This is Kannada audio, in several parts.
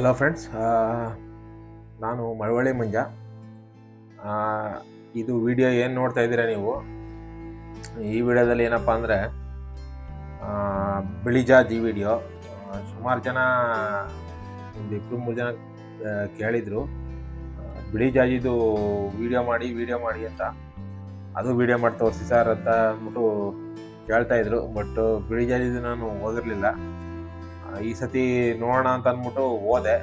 ಹಲೋ ಫ್ರೆಂಡ್ಸ್ ನಾನು ಮಳವಳ್ಳಿ ಮಂಜ ಇದು ವಿಡಿಯೋ ಏನು ನೋಡ್ತಾ ಇದ್ದೀರಾ ನೀವು? ಈ ವಿಡಿಯೋದಲ್ಲಿ ಏನಪ್ಪ ಅಂದರೆ ಬಿಳಿಜಾಜ್ ಈ ವಿಡಿಯೋ. ಸುಮಾರು ಜನ ಒಂದು ಇಬ್ಬರು ಮೂರು ಜನ ಕೇಳಿದರು. ಬಿಳಿಜಾಜಿದು ಬಿಳಿ ಜಾಜಿದು ವಿಡಿಯೋ ಮಾಡಿ ವಿಡಿಯೋ ಮಾಡಿ ಅಂತ. ಅದು ವಿಡಿಯೋ ಮಾಡಿ ತೋರಿಸಿ ಸರ್ ಅಂತ ಅಂದ್ಬಿಟ್ಟು ಕೇಳ್ತಾಯಿದ್ರು ಬಟ್ ಬಿಳಿಜಾಜಿದು ನಾನು ಹೋಗಿರಲಿಲ್ಲ ಈ ಸತಿ ನೋಡೋಣ ಅಂತ ಅಂದ್ಬಿಟ್ಟು ಹೋದೆ.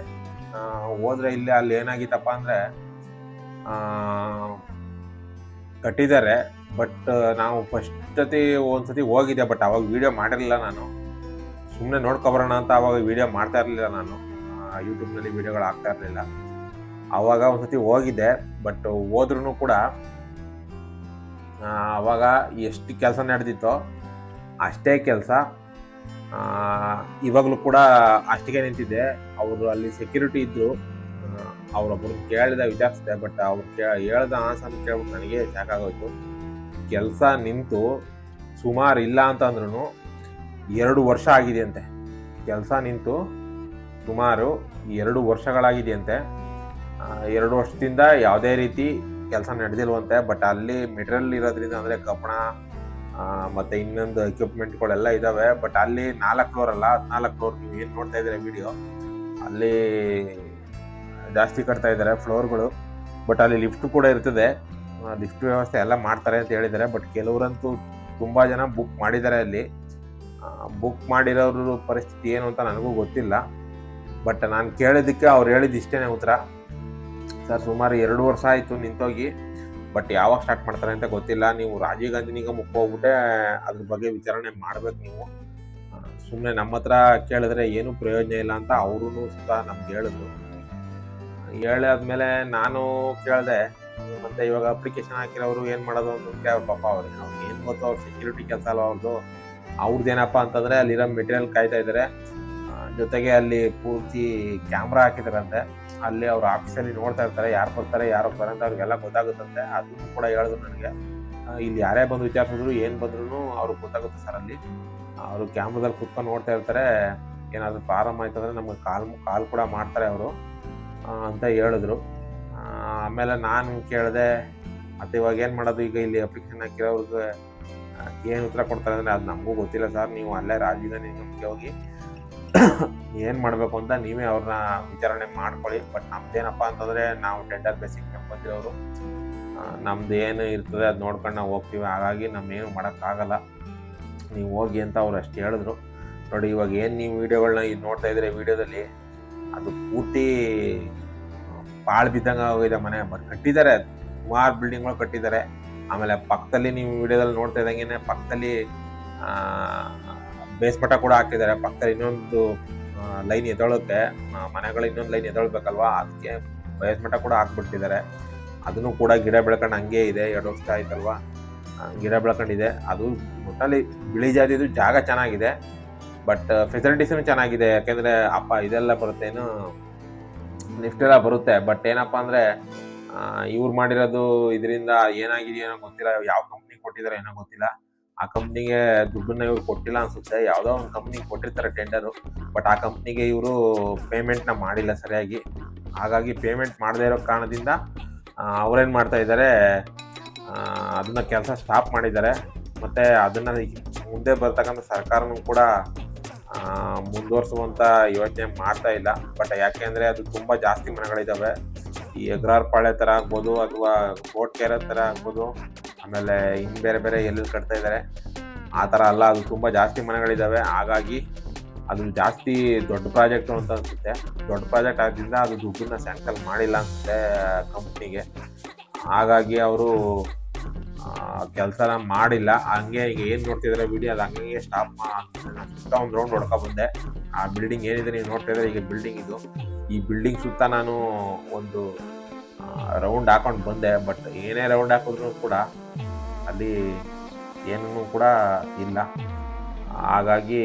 ಹೋದ್ರೆ ಇಲ್ಲಿ ಅಲ್ಲಿ ಏನಾಗಿತ್ತಪ್ಪ ಅಂದರೆ ಕಟ್ಟಿದ್ದಾರೆ. ಬಟ್ ನಾವು ಫಸ್ಟ್ ಸತಿ ಒಂದ್ಸತಿ ಹೋಗಿದ್ದೆ ಬಟ್ ಅವಾಗ ವಿಡಿಯೋ ಮಾಡಿರಲಿಲ್ಲ ನಾನು. ಸುಮ್ಮನೆ ನೋಡ್ಕೊಬರೋಣ ಅಂತ ಅವಾಗ ವಿಡಿಯೋ ಮಾಡ್ತಾ ಇರಲಿಲ್ಲ ನಾನು. ಯೂಟ್ಯೂಬ್ನಲ್ಲಿ ವಿಡಿಯೋಗಳು ಆಗ್ತಾ ಇರಲಿಲ್ಲ. ಅವಾಗ ಒಂದ್ಸತಿ ಹೋಗಿದ್ದೆ ಬಟ್ ಹೋದ್ರೂ ಕೂಡ ಅವಾಗ ಎಷ್ಟು ಕೆಲಸ ನಡೆದಿತ್ತೋ, ಅಷ್ಟೇ ಕೆಲಸ. ಇವಾಗಲೂ ಕೂಡ ಅಷ್ಟಿಗೆ ನಿಂತಿದ್ದೆ ಅವರು ಅಲ್ಲಿ ಸೆಕ್ಯೂರಿಟಿ ಇದ್ದರು ಅವರೊಬ್ಬರು ಕೇಳಿದ ವಿಚಾರಿಸಿದೆ ಬಟ್ ಅವ್ರು ಕೇ, ಹೇಳ್ದ ಆನ್ಸರ್ ಕೇಳ್ಬಿಟ್ಟು ನನಗೆ ಸಾಕಾಗೋಯ್ತು. ಕೆಲಸ ನಿಂತು ಸುಮಾರು ಇಲ್ಲ ಅಂತಂದ್ರೂ ಎರಡು ವರ್ಷ ಆಗಿದೆಯಂತೆ. ಕೆಲಸ ನಿಂತು ಸುಮಾರು ಎರಡು ವರ್ಷಗಳಾಗಿದೆಯಂತೆ. ಎರಡು ವರ್ಷದಿಂದ ಯಾವುದೇ ರೀತಿ ಕೆಲಸ ನಡೆದಿಲ್ವಂತೆ ಬಟ್ ಅಲ್ಲಿ ಮೆಟೀರಿಯಲ್ ಇರೋದ್ರಿಂದ ಅಂದರೆ ಕಬ್ಬಣ ಮತ್ತೆ ಇನ್ನೊಂದು ಎಕ್ವಿಪ್ಮೆಂಟ್ಗಳೆಲ್ಲ ಇದಾವೆ ಬಟ್ ಅಲ್ಲಿ ನಾಲ್ಕು ಫ್ಲೋರ್ ಅಲ್ಲ, ಹದಿನಾಲ್ಕು ಫ್ಲೋರ್ ನೀವು ಏನು ನೋಡ್ತಾ ಇದ್ದೀರಾ ವಿಡಿಯೋ ಅಲ್ಲಿ ಜಾಸ್ತಿ ಕಟ್ತಾ ಇದ್ದಾರೆ ಫ್ಲೋರ್ಗಳು ಬಟ್ ಅಲ್ಲಿ ಲಿಫ್ಟ್ ಕೂಡ ಇರ್ತದೆ. ಲಿಫ್ಟ್ ವ್ಯವಸ್ಥೆ ಎಲ್ಲ ಮಾಡ್ತಾರೆ ಅಂತ ಹೇಳಿದ್ದಾರೆ ಬಟ್ ಕೆಲವರಂತೂ ತುಂಬ ಜನ ಬುಕ್ ಮಾಡಿದ್ದಾರೆ ಅಲ್ಲಿ. ಬುಕ್ ಮಾಡಿರೋರ ಪರಿಸ್ಥಿತಿ ಏನು ಅಂತ ನನಗೂ ಗೊತ್ತಿಲ್ಲ ಬಟ್ ನಾನು ಕೇಳಿದ್ದಕ್ಕೆ ಅವ್ರು ಹೇಳಿದ್ದು ಇಷ್ಟೇ ಉತ್ತರ. ಸರ್, ಸುಮಾರು ಎರಡು ವರ್ಷ ಆಯಿತು ನಿಂತೋಗಿ ಬಟ್ ಯಾವಾಗ ಸ್ಟಾರ್ಟ್ ಮಾಡ್ತಾರೆ ಅಂತ ಗೊತ್ತಿಲ್ಲ. ನೀವು ರಾಜೀವ್ ಗಾಂಧಿ ನಿಗಮಕ್ಕೆ ಹೋಗ್ಬಿಟ್ಟೆ ಅದ್ರ ಬಗ್ಗೆ ವಿಚಾರಣೆ ಮಾಡ್ಬೇಕು ನೀವು. ಸುಮ್ಮನೆ ನಮ್ಮ ಹತ್ರ ಕೇಳಿದ್ರೆ ಏನೂ ಪ್ರಯೋಜನ ಇಲ್ಲ ಅಂತ ಅವರು ಸುತ್ತ ನಮ್ಗೆ ಹೇಳಿದ್ರು. ಹೇಳಾದ್ಮೇಲೆ ನಾನು ಕೇಳಿದೆ ಮತ್ತೆ ಇವಾಗ ಅಪ್ಲಿಕೇಶನ್ ಹಾಕಿರೋರು ಏನು ಮಾಡೋದು ಅಂತ ಕೇಳ ಪಾಪ ಅವ್ರಿಗೆ ಅವ್ರಿಗೆ ಏನು ಗೊತ್ತು ಅವ್ರ ಸೆಕ್ಯೂರಿಟಿ ಕೆಲಸ ಅಲ್ಲ ಅವ್ರದ್ದು ಅವ್ರದ್ದು ಏನಪ್ಪ ಅಂತಂದರೆ ಅಲ್ಲಿರೋ ಮೆಟೀರಿಯಲ್ ಕಾಯ್ತಾ ಇದ್ದಾರೆ ಜೊತೆಗೆ ಅಲ್ಲಿ ಪೂರ್ತಿ ಕ್ಯಾಮ್ರಾ ಹಾಕಿದಾರಂತೆ. ಅಲ್ಲಿ ಅವ್ರ ಆಫೀಸಲ್ಲಿ ನೋಡ್ತಾ ಇರ್ತಾರೆ, ಯಾರು ಬರ್ತಾರೆ, ಯಾರು ಹೋಗ್ತಾರೆ ಅಂತ ಅವ್ರಿಗೆಲ್ಲ ಗೊತ್ತಾಗುತ್ತಂತೆ. ಅದನ್ನು ಕೂಡ ಹೇಳಿದ್ರು ನನಗೆ ಇಲ್ಲಿ ಯಾರೇ ಬಂದು ವಿಚಾರಿಸಿದ್ರು ಏನು ಬಂದ್ರೂ ಅವ್ರಿಗೆ ಗೊತ್ತಾಗುತ್ತೆ ಸರ್ ಅಲ್ಲಿ. ಅವರು ಕ್ಯಾಮ್ರಾದಲ್ಲಿ ಕುತ್ಕೊಂಡು ನೋಡ್ತಾ ಇರ್ತಾರೆ, ಏನಾದರೂ ಪ್ರಾರಂಭ ಅಂದರೆ ನಮ್ಗೆ ಕಾಲ್ ಕಾಲ್ ಕೂಡ ಮಾಡ್ತಾರೆ ಅವರು ಅಂತ ಹೇಳಿದ್ರು. ಆಮೇಲೆ ನಾನು ಕೇಳಿದೆ, ಮತ್ತು ಇವಾಗ ಏನು ಮಾಡೋದು ಈಗ ಇಲ್ಲಿ ಅಪ್ಲಿಕೇಶನ್ ಹಾಕಿರೋರ್ಗೆ ಏನು ಉತ್ತರ ಕೊಡ್ತಾರೆ ಅಂದರೆ ಅದು ನಮಗೂ ಗೊತ್ತಿಲ್ಲ ಸರ್, ನೀವು ಅಲ್ಲೇ ರಾಜೀವ್ ನಿಗಮಕ್ಕೆ ಹೋಗಿ ಏನು ಮಾಡಬೇಕು ಅಂತ ನೀವೇ ಅವ್ರನ್ನ ವಿಚಾರಣೆ ಮಾಡ್ಕೊಳ್ಳಿ. ಬಟ್ ನಮ್ದೇನಪ್ಪ ಅಂತಂದರೆ ನಾವು ಟೆಂಡರ್ ಬೇಸಿಕ್ ಮೇಲೆ ಬಂದಿರೋರು. ನಮ್ದು ಏನು ಇರ್ತದೆ ಅದು ನೋಡ್ಕೊಂಡು ನಾವು ಹೋಗ್ತೀವಿ. ಹಾಗಾಗಿ ನಮ್ಮೇನು ಮಾಡೋಕ್ಕಾಗಲ್ಲ ನೀವು ಹೋಗಿ ಅಂತ ಅವ್ರು ಅಷ್ಟು ಹೇಳಿದ್ರು. ನೋಡಿ, ಇವಾಗ ಏನು ನೀವು ವೀಡಿಯೋಗಳನ್ನ ಇದು ನೋಡ್ತಾ ಇದ್ರೆ ವೀಡಿಯೋದಲ್ಲಿ, ಅದು ಪೂರ್ತಿ ಪಾಳು ಬಿದ್ದಂಗೆ ಹೋಗಿದೆ ಮನೆ. ಬಟ್ ಕಟ್ಟಿದ್ದಾರೆ. ಸುಮಾರು ಬಿಲ್ಡಿಂಗ್ಗಳು ಕಟ್ಟಿದ್ದಾರೆ. ಆಮೇಲೆ ಪಕ್ಕದಲ್ಲಿ ನೀವು ವಿಡಿಯೋದಲ್ಲಿ ನೋಡ್ತಾ ಇದ್ದಂಗೆ ಪಕ್ಕದಲ್ಲಿ ಬೇಸ್ಮಠ ಕೂಡ ಹಾಕಿದ್ದಾರೆ ಪಕ್ಕದಲ್ಲಿ ಇನ್ನೊಂದು ಲೈನ್ ಎದ್ದೊಳಕ್ಕೆ ಮನೆಗಳು ಇನ್ನೊಂದು ಲೈನ್ ಎದ್ದೊಳ್ಬೇಕಲ್ವಾ? ಅದಕ್ಕೆ ಬೇಸ್ಮಠ ಕೂಡ ಹಾಕ್ಬಿಟ್ಟಿದ್ದಾರೆ ಅದನ್ನು ಕೂಡ ಗಿಡ ಬೆಳ್ಕೊಂಡು ಹಂಗೆ ಇದೆ. ಎರಡು ವರ್ಷ ಆಯ್ತಲ್ವಾ? ಗಿಡ ಬೆಳ್ಕೊಂಡಿದೆ. ಅದು ಒಟ್ಟಲ್ಲಿ ಬಿಳಿ ಜಾತಿದು ಜಾಗ ಚೆನ್ನಾಗಿದೆ. ಬಟ್ ಫೆಸಿಲಿಟೀಸೂ ಚೆನ್ನಾಗಿದೆ. ಯಾಕೆಂದರೆ, ಅಪ್ಪ, ಇದೆಲ್ಲ ಬರುತ್ತೆ. ಏನು ಲಿಫ್ಟ್ ಎಲ್ಲ ಬರುತ್ತೆ. ಬಟ್ ಏನಪ್ಪ ಅಂದರೆ ಇವ್ರು ಮಾಡಿರೋದು ಇದರಿಂದ ಏನಾಗಿದೆಯೋ ಏನೋ ಗೊತ್ತಿಲ್ಲ. ಯಾವ ಕಂಪ್ನಿ ಕೊಟ್ಟಿದಾರೋ ಏನೋ ಗೊತ್ತಿಲ್ಲ. ಆ ಕಂಪ್ನಿಗೆ ದುಡ್ಡನ್ನ ಇವ್ರು ಕೊಟ್ಟಿಲ್ಲ ಅನ್ಸುತ್ತೆ. ಯಾವುದೋ ಒಂದು ಕಂಪ್ನಿಗೆ ಕೊಟ್ಟಿರ್ತಾರೆ ಟೆಂಡರು ಬಟ್ ಆ ಕಂಪ್ನಿಗೆ ಇವರು ಪೇಮೆಂಟ್ನ ಮಾಡಿಲ್ಲ ಸರಿಯಾಗಿ. ಹಾಗಾಗಿ ಪೇಮೆಂಟ್ ಮಾಡದೇ ಇರೋ ಕಾರಣದಿಂದ ಅವ್ರೇನು ಮಾಡ್ತಾ ಇದ್ದಾರೆ ಅದನ್ನ ಕೆಲಸ ಸ್ಟಾಪ್ ಮಾಡಿದ್ದಾರೆ. ಮತ್ತು ಅದನ್ನು ಮುಂದೆ ಬರ್ತಕ್ಕಂಥ ಸರ್ಕಾರನೂ ಕೂಡ ಮುಂದುವರಿಸುವಂಥ ಯೋಚನೆ ಮಾಡ್ತಾ ಇಲ್ಲ. ಬಟ್ ಯಾಕೆಂದರೆ ಅದು ತುಂಬ ಜಾಸ್ತಿ ಮನೆಗಳಿದ್ದಾವೆ ಈ ಎಗ್ರಾರ್ ಪಾಳೆ ಥರ ಆಗ್ಬೋದು, ಅಥವಾ ಕೋಟ್ ಕೆರೆ ಥರ ಆಗ್ಬೋದು. ಆಮೇಲೆ ಇನ್ನು ಬೇರೆ ಬೇರೆ ಎಲ್ಲೆಲ್ಲಿ ಕಟ್ತಾ ಇದ್ದಾರೆ. ಆ ಥರ ಅಲ್ಲ, ಅದು ತುಂಬ ಜಾಸ್ತಿ ಮನೆಗಳಿದ್ದಾವೆ. ಹಾಗಾಗಿ ಅದು ಜಾಸ್ತಿ ದೊಡ್ಡ ಪ್ರಾಜೆಕ್ಟು ಅಂತ ಅನಿಸುತ್ತೆ. ದೊಡ್ಡ ಪ್ರಾಜೆಕ್ಟ್ ಆದ್ದರಿಂದ ಅದು ದುಡ್ಡನ್ನ ಸ್ಯಾಂಕ್ಷನ್ ಮಾಡಿಲ್ಲ ಅನಿಸುತ್ತೆ ಕಂಪ್ನಿಗೆ. ಹಾಗಾಗಿ ಅವರು ಕೆಲಸನ ಮಾಡಿಲ್ಲ. ಹಂಗೆ ಈಗ ಏನು ನೋಡ್ತಿದ್ರೆ ವಿಡಿಯೋ ಅದು ಹಂಗೆ ಸ್ಟಾಪ್ ಸುತ್ತ ಒಂದು ರೌಂಡ್ ಹೊಡ್ಕೊ ಬಂದೆ ಆ ಬಿಲ್ಡಿಂಗ್ ಏನಿದೆ ನೀವು ನೋಡ್ತಾ ಇದ್ರೆ ಈಗ ಬಿಲ್ಡಿಂಗ್ ಇದು. ಈ ಬಿಲ್ಡಿಂಗ್ ಸುತ್ತ ನಾನು ಒಂದು ರೌಂಡ್ ಹಾಕೊಂಡು ಬಂದೆ. ಬಟ್ ಏನೇ ರೌಂಡ್ ಹಾಕಿದ್ರು ಕೂಡ ಅಲ್ಲಿ ಏನೂ ಕೂಡ ಇಲ್ಲ. ಹಾಗಾಗಿ,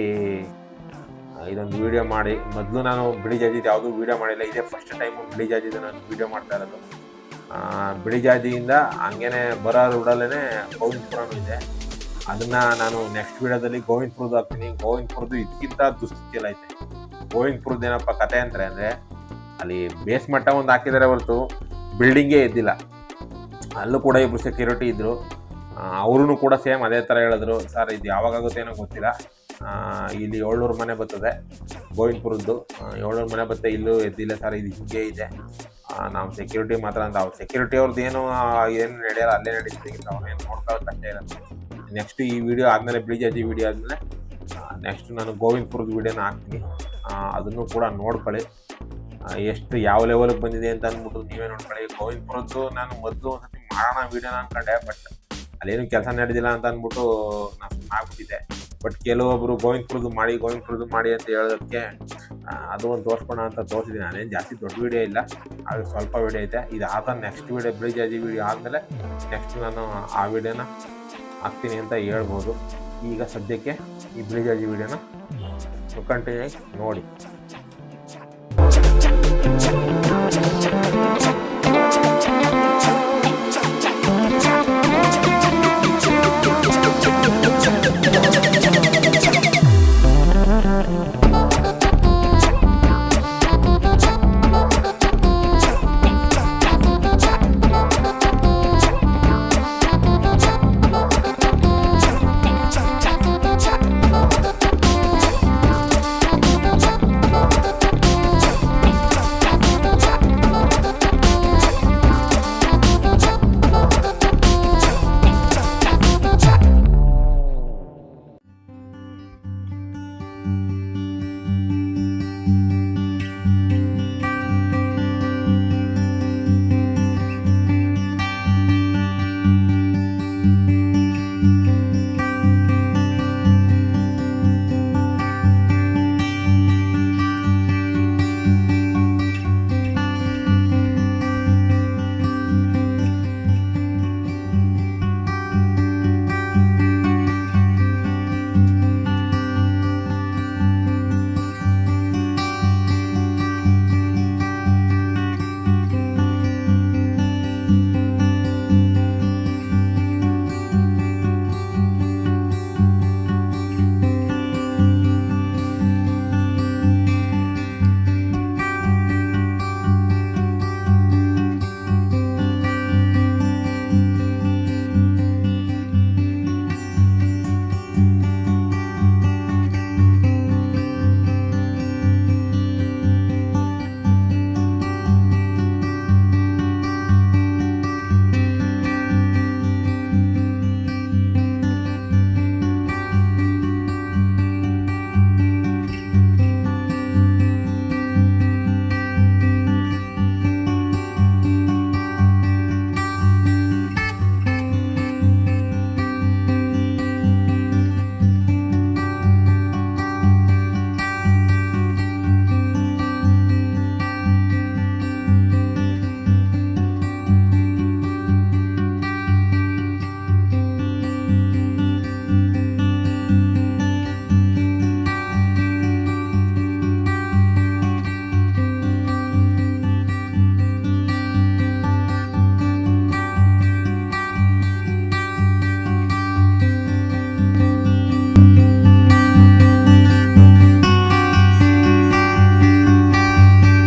ಇದೊಂದು ವಿಡಿಯೋ ಮಾಡಿ. ಮೊದಲು ನಾನು ಬಿಳಿ ಜಾತಿದು ಯಾವುದೂ ವಿಡಿಯೋ ಮಾಡಿಲ್ಲ. ಇದೇ ಫಸ್ಟ್ ಟೈಮು ಬಿಳಿ ನಾನು ವಿಡಿಯೋ ಮಾಡ್ತಾ ಇರೋದು. ಬಿಳಿ ಜಾತಿಯಿಂದ ಹಂಗೇನೆ ಬರೋ ರೋಡಲ್ಲೇ ಗೋವಿಂದಪುರನೂ ಇದೆ. ಅದನ್ನು ನಾನು ನೆಕ್ಸ್ಟ್ ವಿಡಿಯೋದಲ್ಲಿ ಗೋವಿಂದಪುರದ್ದು ಹಾಕ್ತೀನಿ. ಗೋವಿಂದಪುರದ್ದು ಇದಕ್ಕಿಂತ ದುಸ್ಥಿತಿಯಲ್ಲಿ ಐತೆ. ಗೋವಿಂದಪುರದ್ದು ಏನಪ್ಪ ಕತೆ ಅಂದರೆ ಅಂದರೆ ಅಲ್ಲಿ ಬೇಸ್ ಮಟ್ಟ ಒಂದು ಹಾಕಿದ್ದಾರೆ ಹೊರತು ಬಿಲ್ಡಿಂಗೇ ಇದ್ದಿಲ್ಲ. ಅಲ್ಲೂ ಕೂಡ ಇಬ್ಬರು ಸೆಕ್ಯೂರಿಟಿ ಇದ್ದರು ಅವರು ಕೂಡ ಸೇಮ್ ಅದೇ ಥರ ಹೇಳಿದ್ರು, ಸರ್, ಇದು ಯಾವಾಗುತ್ತೆ ಏನೋ ಗೊತ್ತಿಲ್ಲ. ಇಲ್ಲಿ ಏಳ್ನೂರು ಮನೆ ಬರ್ತದೆ, ಗೋವಿಂದಪುರದ್ದು. ಏಳ್ನೂರು ಮನೆ ಬರ್ತದೆ ಇಲ್ಲೂ ಎದ್ದಿಲ್ಲ ಸರ್, ಇದು ಹಿಂಗೆ ಇದೆ. ನಾವು ಸೆಕ್ಯೂರಿಟಿ ಮಾತ್ರ ಅಂತ, ಅವ್ರು ಸೆಕ್ಯೂರಿಟಿ ಅವ್ರದ್ದು ಏನು ಏನು ನಡೆಯಲ್ಲ, ಅಲ್ಲೇ ನಡೀತದೆ ಅವ್ರೇನು ನೋಡ್ಕೊಳ್ಳೋದು ಕಷ್ಟ ಇರುತ್ತೆ. ನೆಕ್ಸ್ಟ್ ಈ ವಿಡಿಯೋ ಆದಮೇಲೆ ಬಿಳಿಜಾಜಿ ವಿಡಿಯೋ ಆದಮೇಲೆ ನೆಕ್ಸ್ಟ್ ನಾನು ಗೋವಿಂದಪುರದ ವಿಡಿಯೋನ ಹಾಕ್ತೀನಿ. ಅದನ್ನು ಕೂಡ ನೋಡ್ಕೊಳ್ಳಿ. ಎಷ್ಟು, ಯಾವ ಲೆವೆಲ್ಗೆ ಬಂದಿದೆ ಅಂತ ಅಂದ್ಬಿಟ್ಟು ನೀವೇ ನೋಡ್ಕೊಳ್ಳಿ. ಗೋವಿಂದಪುರದ್ದು ನಾನು ಮೊದಲು ಒಂದ್ಸತಿ ಮಾಡೋಣ ವಿಡಿಯೋನ ಅನ್ಕೊಂಡೆ ಬಟ್ ಅಲ್ಲೇನು ಕೆಲಸ ನಡೆದಿಲ್ಲ ಅಂತ ಅಂದ್ಬಿಟ್ಟು ನಾನು ಆಗ್ಬಿಟ್ಟಿದ್ದೆ. ಬಟ್ ಕೆಲವೊಬ್ರು ಗೋವಿಂದಪುರದ್ದು ಮಾಡಿ ಗೋವಿಂದಪುರದ್ದು ಮಾಡಿ ಅಂತ ಹೇಳೋದಕ್ಕೆ ಅದು ಒಂದು ತೋರಿಸ್ಕೊಣ ಅಂತ ತೋರಿಸಿದ್ದೀನಿ. ನಾನೇನು ಜಾಸ್ತಿ ದೊಡ್ಡ ವಿಡಿಯೋ ಇಲ್ಲ. ಅದು ಸ್ವಲ್ಪ ವಿಡಿಯೋ ಐತೆ. ಇದು ಆದ ನೆಕ್ಸ್ಟ್ ವಿಡಿಯೋ ಬ್ರಿಜಾಜಿ ವಿಡಿಯೋ ಆದಮೇಲೆ ನೆಕ್ಸ್ಟ್ ನಾನು ಆ ವೀಡಿಯೋನ ಹಾಕ್ತೀನಿ ಅಂತ ಹೇಳ್ಬೋದು. ಈಗ ಸದ್ಯಕ್ಕೆ ಈ ಬ್ರಿಜಾಜಿ ವೀಡಿಯೋನ ಕಂಟಿನ್ಯೂ ಆಗಿ ನೋಡಿ.